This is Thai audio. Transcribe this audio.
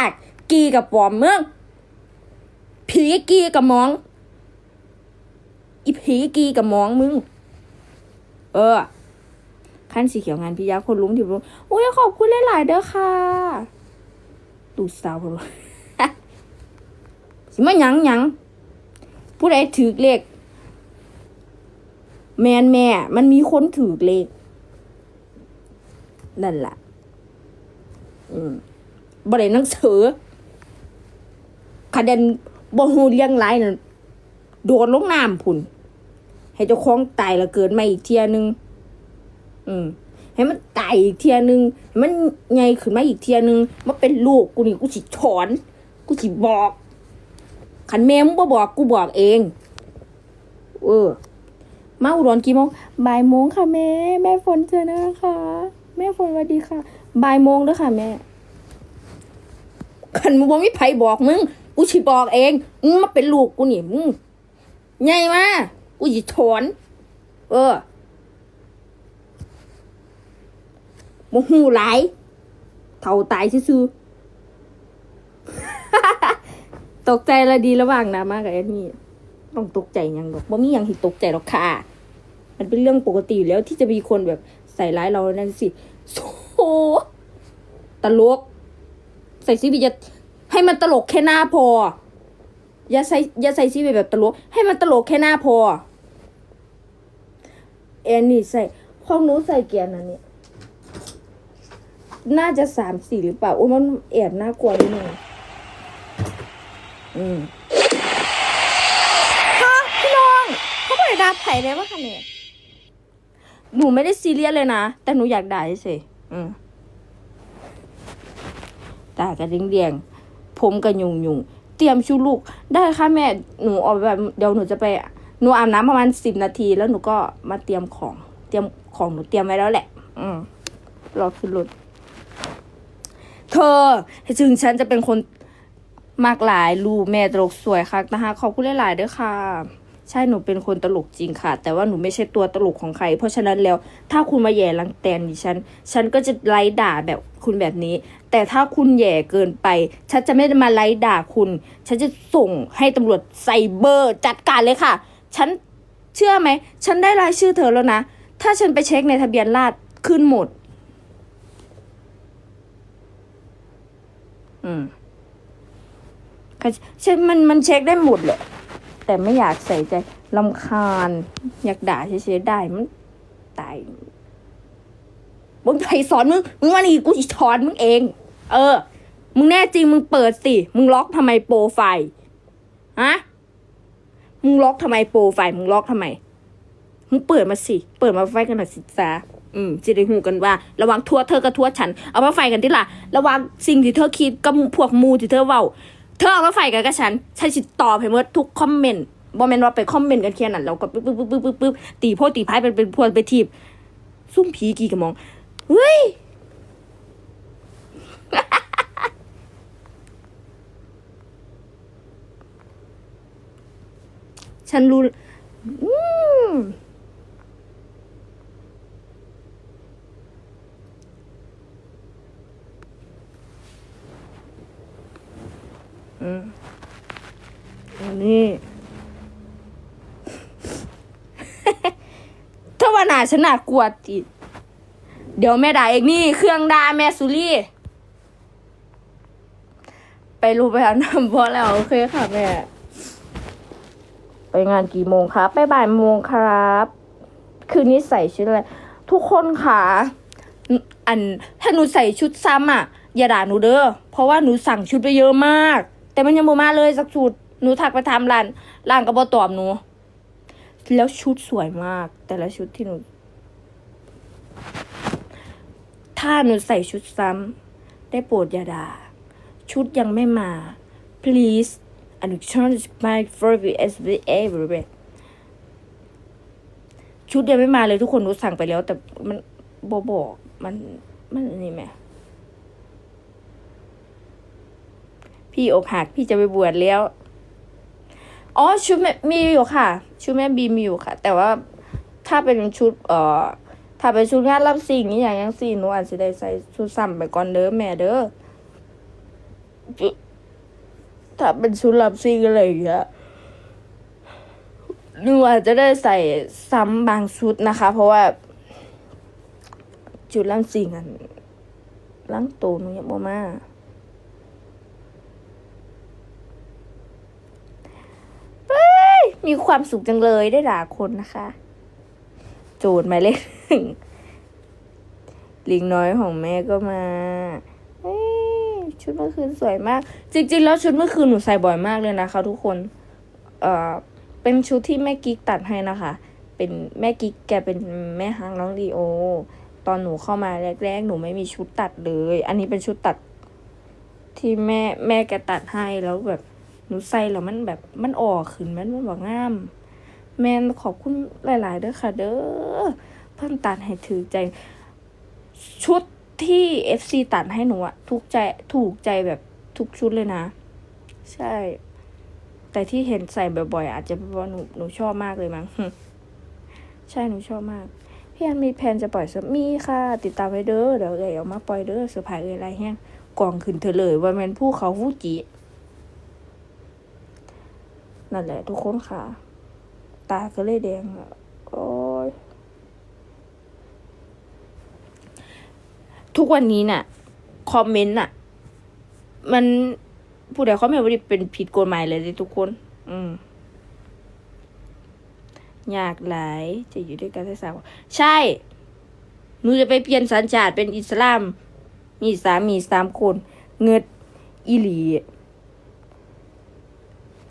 ากกีกับปอมมึงผีกีกับมอง อีผีกีกับมองมึง เออขั้นสีเขียวงานพี่ยาคนลุงที่ลุงโอ้ยขอบคุณหลายๆเด้อค่ะ ตูสาวพลุสิมาหยังหยังผู้ใดถือเลขแมนแม่ มันมีคนถือเลขนั่นแหละอืม บ่ได้หนังสือคะแนนบ่ฮู้เรื่องหลายน่ะโดดลงน้ำพุ่น ให้เจ้าของตายแล้วเกิดมาอีกเทียหนึง อืมให้มันตายอีกเทียหนึงให้มันใหญ่ขึ้นมาอีกเทียหนึงมาเป็นลูกกูนี่กูสิถอน กูสิบอกขันแม่มึงบ่บอกกูบอกเอง เออ มาอุดรกี่โมงบ่ายโมงค่ะแม่ แม่ฝนเจอนะคะ แม่ฝนสวัสดีค่ะบ่ายโมงเด้อค่ะแม่ ขันมึงบ่มีไผบอกมึง กูสิบอกเอง มึงมาเป็นลูกกูนี่มึงใหญ่มากูสิถอน เออบ่ฮู้หลายเท่าตายซื่อๆตกใจละดีระหว่างนะมากกับแอดมี่ต้องตกใจยังดอกบ่มียังที่ตกใจหรอกค่ะ มันเป็นเรื่องปกติอยู่แล้วที่จะมีคนแบบใส่ร้ายเรานั่นสิโซตลก ใส่ซีวีจะ ให้มันตลกแค่หน้าพอ อย่าใส่อย่าใส่ซีวีแบบตลก ให้มันตลกแค่หน้าพอแอนนี่ใส่ของหนูใส่เกียร์นั่นนี่น่าจะสามสี่หรือเปล่าโอ้มันแอบน่ากลัวนิดนึงอืมฮะพี่น้องเขาบอกด่าไผ่ได้ปะคะเนี่ยหนูไม่ได้ซีเรียสเลยนะ แต่หนูอยากด่าเฉยๆอืมตากับเดียงๆ ผมกับยุงยุงเตรียมชุดลูก ได้ค่ะแม่หนูออกแบบเดี๋ยวหนูจะไปหนูอาบน้ำประมาณสิบนาทีแล้วหนูก็มาเตรียมของ เตรียมของหนูเตรียมไว้แล้วแหละ อืมรอขึ้นรถเธอถึงฉันจะเป็นคนมากหลายรูปแม่ตลกสวยค่ะนะคะขอบคุณหลายๆด้วยค่ะ ใช่หนูเป็นคนตลกจริงค่ะ แต่ว่าหนูไม่ใช่ตัวตลกของใคร เพราะฉะนั้นแล้วถ้าคุณมาแย่รังแตนดิฉัน ฉันก็จะไล่ด่าแบบคุณแบบนี้ แต่ถ้าคุณแย่เกินไป ฉันจะไม่มาไล่ด่าคุณ ฉันจะส่งให้ตำรวจไซเบอร์จัดการเลยค่ะ ฉันเชื่อไหม ฉันได้รายชื่อเธอแล้วนะ ถ้าฉันไปเช็คในทะเบียนราษฎร์ขึ้นหมด อืมฉันมันมันเช็คได้หมดแหละ แต่ไม่อยากใส่ใจลำคาญ อยากด่าเฉยๆได้มันตายมึงใครสอนมึง มึงว่านี่กูจะถอนมึงเอง เออ มึงแน่จริงมึงเปิดสิ มึงล็อกทำไมโปรไฟล์ฮะมึงล็อกทำไมโปรไฟล์มึงล็อกทำไมมึงเปิดมาสิ เปิดมาไฟกันหน่อยสิจ้าอืมจะได้หูกันว่า ระวังทั่วเธอกับทั่วฉัน เอามาไฟกันที่ล่ะ ระวังสิ่งที่เธอคิดกับพวกมูที่เธอเว้า เธอเอามาไฟกันกับฉัน ฉันสิตอบให้หมดทุกคอมเมนต์บ่แมนว่าไปคอมเมนต์กันแค่นั้นแล้วก็ปึ๊บปึ๊บปึ๊บปึ๊บปึ๊บตีโพตีพายเป็นเป็นพวงไปทีบซุ่มผีกี่กระมอง เฮ้ยฉันรู้อืม อันนี่ถ้าวันหนาฉันน่ากลัวติเดี๋ยวแม่ด่าเองนี่ เครื่องด่าแม่สุรี่ ไปรู้ไปอาบน้ำพอแล้ว โอเคค่ะแม่ ไปงานกี่โมงครับไปบ่ายโมงครับ คืนนี้ใส่ชุดอะไร ทุกคนค่ะ อันถ้าหนูใส่ชุดซ้ำอะ อย่าด่าหนูเด้อ เพราะว่าหนูสั่งชุดไปเยอะมาก แต่มันยังบ่มาเลยสักชุดหนูทักไปทำร้านร้านก็บ่ตอบหนู แล้วชุดสวยมาก แต่ละชุดที่หนู ถ้าหนูใส่ชุดซ้ำได้โปรดอย่าด่าชุดยังไม่มา please and turn my favorite S V A ชุดยังไม่มาเลยทุกคนหนูสั่งไปแล้ว แต่มันบอบอกมันมันอันนี่ไหม พี่อกหักพี่จะไปบวชแล้ว อ๋อชุดแม่มีอยู่ค่ะ ชุดแม่บีมีอยู่ค่ะ แต่ว่าถ้าเป็นชุด เอ่อ ถ้าเป็นชุดงานรับสิ่งนี้อย่างยังสี่หนูอาจจะได้ใส่ชุดซ้ำไปก่อนเด้อแม่เด้อถ้าเป็นชุดลับซิ่งอะไรอย่างเงี้ยหนูอาจจะได้ใส่ซ้ำบางชุดนะคะ เพราะว่าชุดลับซิ่งอันล้างตัวหนูยังบ่มาเฮ้ย มีความสุขจังเลยได้ด่าคนนะคะ โจทย์หมายเลขหนึ่งลิงน้อยของแม่ก็มาชุดเมื่อคืนสวยมาก จริง ๆ แล้วชุดเมื่อคืนหนูใส่บ่อยมากเลยนะคะ ทุกคน เอ่อ เป็นชุดที่แม่กิ๊กตัดให้นะคะ เป็นแม่กิ๊กแกเป็นแม่ฮางน้องดีโอ ตอนหนูเข้ามาแรก ๆ หนูไม่มีชุดตัดเลย อันนี้เป็นชุดตัดที่แม่แม่แกตัดให้แล้วแบบ หนูใส่แล้วมันแบบมันออกขึ้นมันมันบอกงาม แมนขอบคุณหลายๆเด้อค่ะ เด้อเพิ่นตัดให้ถือใจ ชุดที่ FC ตัดให้หนูอะถูกใจถูกใจแบบทุกชุดเลยนะ ใช่ แต่ที่เห็นใส่บ่อยๆ อาจจะเพราะหนูหนูชอบมากเลยมั้งใช่หนูชอบมากพี่อันมีแผนจะปล่อยเซมีค่ะ ติดตามไว้เด้อเดี๋ยวเอ๋ยเอามาปล่อยเด้อเซอร์ไพรส์เอ๋ยอะไรแห้งกองขึ้นเธอเลยว่าแมนผู้เขาฟูจิ นั่นแหละทุกคนค่ะ ตาก็เลยแดงอะโอ้ยทุกวันนี้น่ะ คอมเมนต์น่ะ มันผู้ใดคอมเมนต์ว่าเป็นผิดกฎหมายเลยเด้ทุกคน อืมอยากหลายจะอยู่ด้วยกันได้สาวใช่หนูจะไปเปลี่ยนสัญชาติเป็นอิสลาม มีสามีสามคน เงิดอีหลี